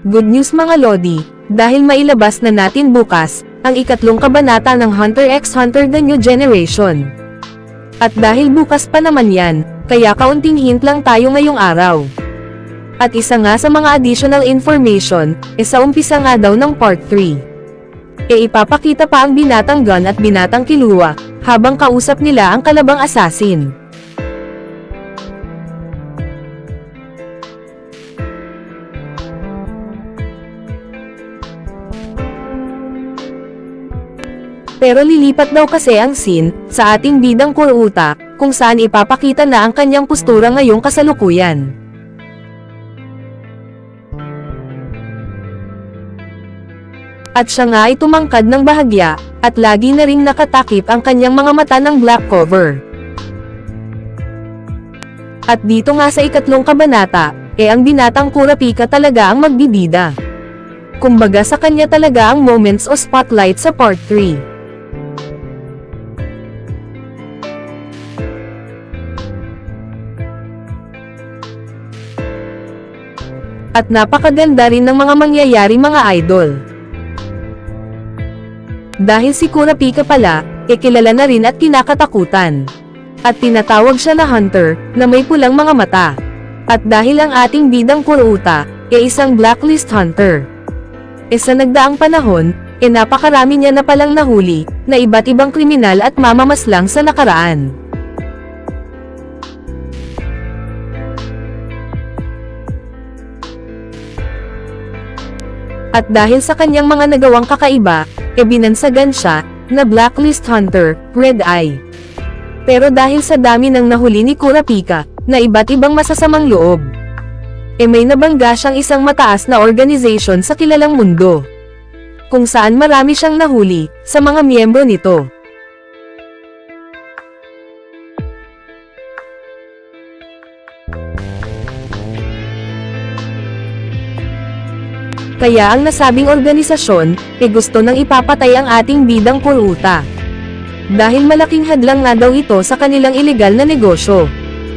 Good news mga Lodi, dahil mailabas na natin bukas, ang ikatlong kabanata ng Hunter x Hunter The New Generation. At dahil bukas pa naman yan, kaya kaunting hint lang tayo ngayong araw. At isa nga sa mga additional information, e sa umpisa nga daw ng part 3. E ipapakita pa ang binatang gun at binatang kilua, habang kausap nila ang kalabang assassin. Pero lilipat daw kasi ang scene sa ating bidang kuruta, kung saan ipapakita na ang kanyang postura ngayong kasalukuyan. At siya nga ay tumangkad ng bahagya, at lagi na ring nakatakip ang kanyang mga mata ng black cover. At dito nga sa ikatlong kabanata, eh ang binatang Kurapika talaga ang magbibida. Kumbaga sa kanya talaga ang moments o spotlight sa part 3. At napakaganda rin ng mga mangyayari mga idol. Dahil si Kurapika pala, e kilala na rin at kinakatakutan. At tinatawag siya na hunter, na may pulang mga mata. At dahil ang ating bidang kuruta, e isang blacklist hunter. E sa nagdaang panahon, e napakarami niya na palang nahuli, na iba't ibang kriminal at mamamaslang sa nakaraan. At dahil sa kanyang mga nagawang kakaiba, e binansagan siya, na Blacklist Hunter, Red Eye. Pero dahil sa dami ng nahuli ni Kurapika, na iba't ibang masasamang loob, e may nabangga siyang isang mataas na organization sa kilalang mundo. Kung saan marami siyang nahuli, sa mga miyembro nito. Kaya ang nasabing organisasyon, e gusto nang ipapatay ang ating bidang kuruta. Dahil malaking hadlang nga daw ito sa kanilang ilegal na negosyo.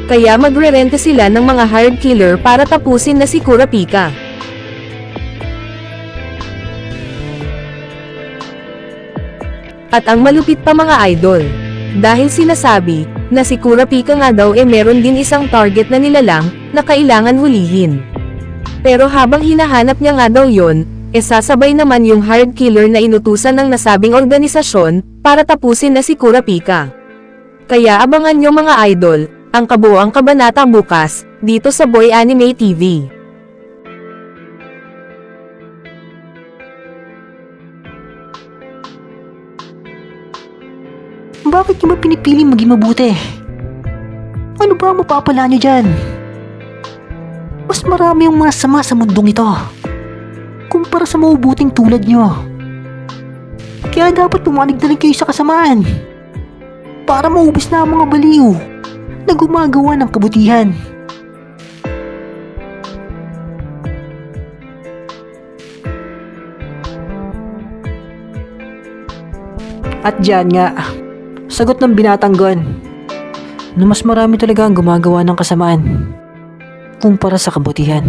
Kaya magre-rente sila ng mga hired killer para tapusin na si Kurapika. At ang malupit pa mga idol. Dahil sinasabi, na si Kurapika nga daw e meron din isang target na nilalang, na kailangan hulihin. Pero habang hinahanap niya nga daw yon, e sasabay naman yung hard killer na inutusan ng nasabing organisasyon, para tapusin na si Kurapika. Kaya abangan nyo mga idol, ang kabuoang kabanata bukas, dito sa Boy Anime TV. Bakit niyo ba pinipili maging mabuti? Ano ba ang mapapala niyo dyan? Mas marami yung masama sa mundong ito. Kumpara sa maubuting tulad niyo. Kaya dapat pumanig na rin kayo sa kasamaan. Para maubos na ang mga baliw na gumagawa ng kabutihan. At dyan nga, sagot ng binatang gun na mas marami talaga ang gumagawa ng kasamaan kumpara sa kabutihan.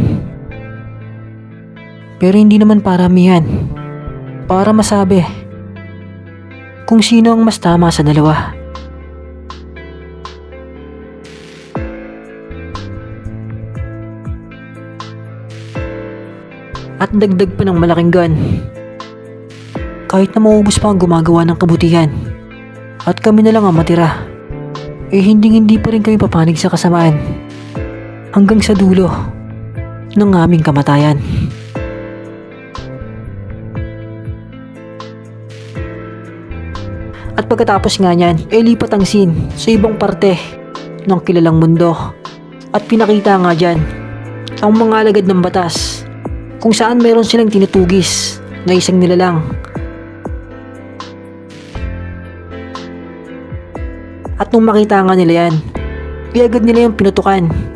Pero hindi naman paramihan. Para masabi kung sino ang mas tama sa dalawa. At dagdag pa ng malaking gun. Kahit na maubos pa ang gumagawa ng kabutihan. At kami na lang ang matira. Eh hindi hindi pa rin kami papanig sa kasamaan. Hanggang sa dulo ng aming kamatayan. At pagkatapos nga niyan, eh lipat ang scene sa ibang parte ng kilalang mundo. At pinakita nga dyan ang mga alagad ng batas kung saan meron silang tinutugis na isang nilalang At nung makita nga nila yan, iagad nila yung pinutukan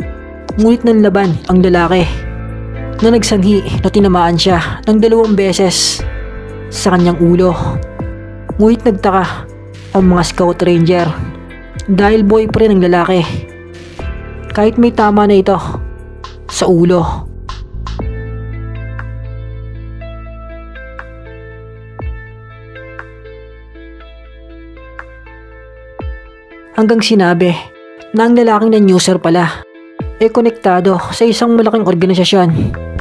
ngunit nanlaban ang lalaki na nagsanhi na tinamaan siya ng dalawang beses sa kanyang ulo. Ngunit nagtaka ang mga scout ranger dahil boyfriend ng lalaki. Kahit may tama na ito sa ulo. Hanggang sinabi na ang lalaking na user pala ay konektado sa isang malaking organisasyon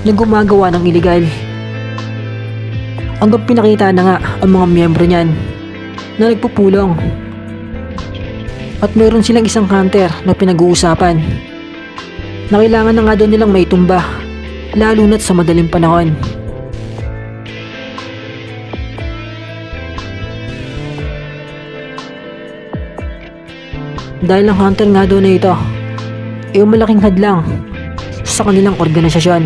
na gumagawa ng iligal. Hanggang pinakita na nga ang mga miyembro niyan na nagpupulong. At meron silang isang hunter na pinag-uusapan na kailangan na nga daw nilang maitumba lalo na't sa madaling panahon. Dahil ang hunter nga daw na ito ay malaking hadlang sa kanilang organisasyon.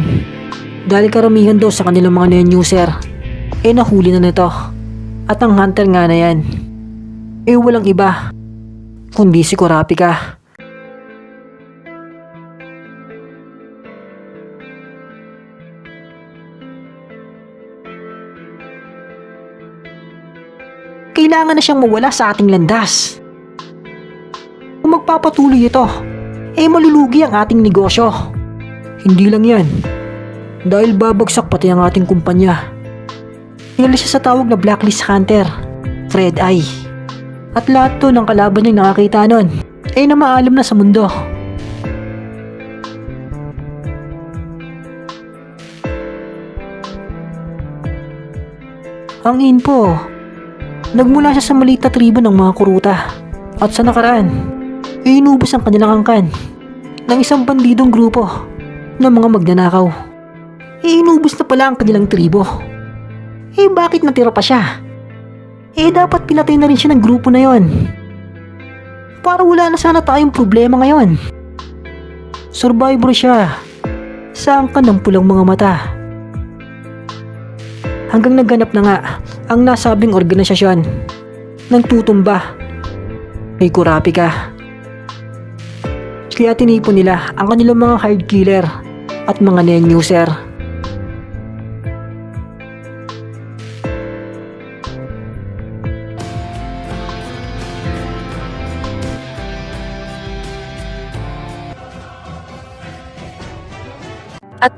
Dahil karamihan daw sa kanilang mga non-user ay nahuli na nito. At ang hunter nga na yan ay walang iba kundi si Kurapika. Kailangan na siyang mawala sa ating landas. Kung magpapatuloy ito, eh malulugi ang ating negosyo. Hindi lang yan. Dahil babagsak pati ang ating kumpanya. Kilala siya sa tawag na Blacklist Hunter, Fred Eye. At lahat to ng kalaban niyang nakakita nun, ay namaalam na sa mundo. Ang info, nagmula siya sa maliit na tribo ng mga kuruta. At sa nakaraan, ay inubos ang kanilang angkan ng isang bandidong grupo ng mga magnanakaw. Eh inubos na pala ang kanilang tribo. Eh bakit natira pa siya? Eh dapat pinatay na rin siya ng grupo na yon. Para wala na sana tayong problema ngayon. Survivor siya. Sa angkan ng pulang mga mata. Hanggang nagganap na nga ang nasabing organisasyon ng tutumba kay Kurapika. Kaya tinipon nila ang kanilang mga hard killer at mga non-user. At